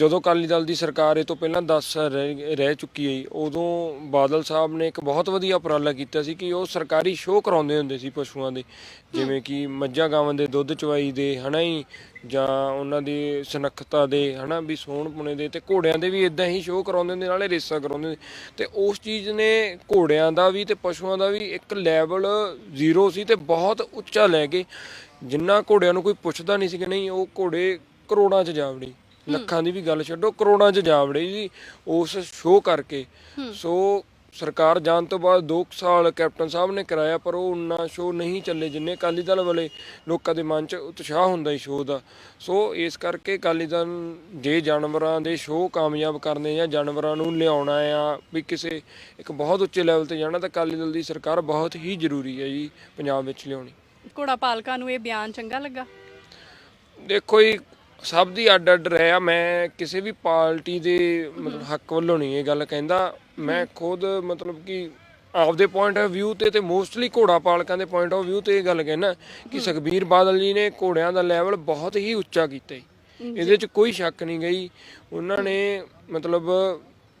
ਜਦੋਂ ਅਕਾਲੀ ਦਲ ਦੀ ਸਰਕਾਰ ਇਹ ਤੋਂ ਪਹਿਲਾਂ 10 ਸਾਲ ਰਹਿ ਰਹਿ ਚੁੱਕੀ ਹੈ ਜੀ, ਉਦੋਂ ਬਾਦਲ ਸਾਹਿਬ ਨੇ ਇੱਕ ਬਹੁਤ ਵਧੀਆ ਉਪਰਾਲਾ ਕੀਤਾ ਸੀ ਕਿ ਉਹ ਸਰਕਾਰੀ ਸ਼ੋਅ ਕਰਾਉਂਦੇ ਹੁੰਦੇ ਸੀ ਪਸ਼ੂਆਂ ਦੇ ਜਿਵੇਂ ਕਿ ਮੱਝਾਂ ਗਾਵਾਂ ਦੇ ਦੁੱਧ ਚਵਾਈ ਦੇ ਹਨਾ ਹੀ ਜਾਂ ਉਹਨਾਂ ਦੀ ਸੁਨੱਖਤਾ ਦੇ ਹਨਾ ਵੀ ਸੋਹਣ ਪੁਣੇ ਦੇ ਤੇ ਘੋੜਿਆਂ ਦੇ ਵੀ ਇਦਾਂ ਹੀ ਸ਼ੋਅ ਕਰਾਉਂਦੇ ਹੁੰਦੇ ਨਾਲੇ ਰੇਸਾਂ ਕਰਾਉਂਦੇ ਹੁੰਦੇ। ਤੇ ਉਸ ਚੀਜ਼ ਨੇ ਘੋੜਿਆਂ ਦਾ ਵੀ ਤੇ ਪਸ਼ੂਆਂ ਦਾ ਵੀ ਇੱਕ ਲੈਵਲ ਜ਼ੀਰੋ ਸੀ ਤੇ ਬਹੁਤ ਉੱਚਾ ਲੈ ਗਏ ਜਿੰਨਾ ਘੋੜਿਆਂ ਨੂੰ ਕੋਈ ਪੁੱਛਦਾ ਨਹੀਂ ਸੀ ਕਿ ਨਹੀਂ ਉਹ ਘੋੜੇ ਕਰੋੜਾਂ 'ਚ ਜਾ ਵੜੇ ਲੱਖਾਂ ਦੀ ਵੀ ਗੱਲ ਛੱਡੋ ਕਰੋੜਾਂ 'ਚ ਜਾ ਵੜੇ ਜੀ ਉਸ ਸ਼ੋਅ ਕਰਕੇ। ਸੋ ਸਰਕਾਰ ਜਾਣ ਤੋਂ ਬਾਅਦ 2 ਸਾਲ ਕੈਪਟਨ ਸਾਹਿਬ ਨੇ ਕਰਾਇਆ ਪਰ ਉਹ ਉਨਾ ਸ਼ੋਅ ਨਹੀਂ ਚੱਲੇ ਜਿੰਨੇ ਅਕਾਲੀ ਦਲ ਵਾਲੇ ਲੋਕਾਂ ਦੇ ਮਨ 'ਚ ਉਤਸ਼ਾਹ ਹੁੰਦਾ ਸੀ ਸ਼ੋਅ ਦਾ। ਸੋ ਇਸ ਕਰਕੇ ਅਕਾਲੀ ਦਲ ਜੇ ਜਾਨਵਰਾਂ ਦੇ ਸ਼ੋਅ ਕਾਮਯਾਬ ਕਰਨੇ ਜਾਂ ਜਾਨਵਰਾਂ ਨੂੰ ਲਿਆਉਣਾ ਆ ਵੀ ਕਿਸੇ ਇੱਕ ਬਹੁਤ ਉੱਚੇ ਲੈਵਲ ਤੇ ਜਾਣਾ ਤਾਂ ਅਕਾਲੀ ਦਲ ਦੀ ਸਰਕਾਰ ਬਹੁਤ ਹੀ ਜ਼ਰੂਰੀ ਹੈ ਜੀ ਪੰਜਾਬ ਵਿੱਚ ਲਿਆਉਣੀ। ਘੋੜਾ ਪਾਲਕਾਂ ਨੂੰ ਇਹ ਬਿਆਨ ਚੰਗਾ ਲੱਗਾ? ਦੇਖੋ ਜੀ ਸਭ ਦੀ ਅੱਡ ਅੱਡ ਰਹਿ ਆ। ਮੈਂ ਕਿਸੇ ਵੀ ਪਾਰਟੀ ਦੇ ਮਤਲਬ ਹੱਕ ਵੱਲੋਂ ਨਹੀਂ ਇਹ ਗੱਲ ਕਹਿੰਦਾ। ਮੈਂ ਖੁਦ ਮਤਲਬ ਕਿ ਆਪਦੇ ਪੁਆਇੰਟ ਆਫ View ਤੇ ਤੇ ਮੋਸਟਲੀ ਘੋੜਾ ਪਾਲਕਾਂ ਦੇ ਪੁਆਇੰਟ ਆਫ View ਤੇ ਇਹ ਗੱਲ ਕਹਿਣਾ ਕਿ ਸੁਖਬੀਰ ਬਾਦਲ ਜੀ ਨੇ ਘੋੜਿਆਂ ਦਾ ਲੈਵਲ ਬਹੁਤ ਹੀ ਉੱਚਾ ਕੀਤਾ ਇਹਦੇ 'ਚ ਕੋਈ ਸ਼ੱਕ ਨਹੀਂ ਗਈ। ਉਹਨਾਂ ਨੇ ਮਤਲਬ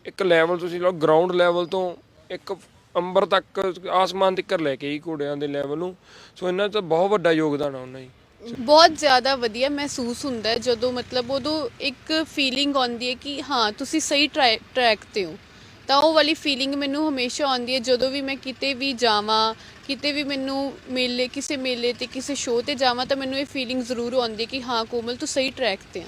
ਇੱਕ ਲੈਵਲ ਤੁਸੀਂ ਲਓ ਗਰਾਊਂਡ ਲੈਵਲ ਤੋਂ ਇੱਕ ਅੰਬਰ ਤੱਕ ਆਸਮਾਨ ਤੱਕ ਲੈ ਕੇ ਹੀ ਘੋੜਿਆਂ ਦੇ ਲੈਵਲ ਨੂੰ। ਸੋ ਇਹਨਾਂ 'ਚ ਬਹੁਤ ਵੱਡਾ ਯੋਗਦਾਨ ਆ ਉਹਨਾਂ ਜੀ ਬਹੁਤ ਜ਼ਿਆਦਾ ਵਧੀਆ ਮਹਿਸੂਸ ਹੁੰਦਾ ਹੈ ਜਦੋਂ ਮਤਲਬ ਉਦੋਂ ਇੱਕ ਫੀਲਿੰਗ ਆਉਂਦੀ ਹੈ ਕਿ ਹਾਂ, ਤੁਸੀਂ ਸਹੀ ਟਰੈਕ ਤੇ ਹੋ। ਤਾਂ ਉਹ ਵਾਲੀ ਫੀਲਿੰਗ ਮੈਨੂੰ ਹਮੇਸ਼ਾ ਆਉਂਦੀ ਹੈ ਜਦੋਂ ਵੀ ਮੈਂ ਕਿਤੇ ਵੀ ਜਾਵਾਂ, ਕਿਤੇ ਵੀ ਮੈਨੂੰ ਮੇਲੇ, ਕਿਸੇ ਮੇਲੇ ਤੇ, ਕਿਸੇ ਸ਼ੋਅ ਤੇ ਜਾਵਾਂ ਤਾਂ ਮੈਨੂੰ ਇਹ ਫੀਲਿੰਗ ਜ਼ਰੂਰ ਆਉਂਦੀ ਹੈ ਕਿ ਹਾਂ, ਕੋਮਲ ਤੂੰ ਸਹੀ ਟਰੈਕ ਤੇ ਆ।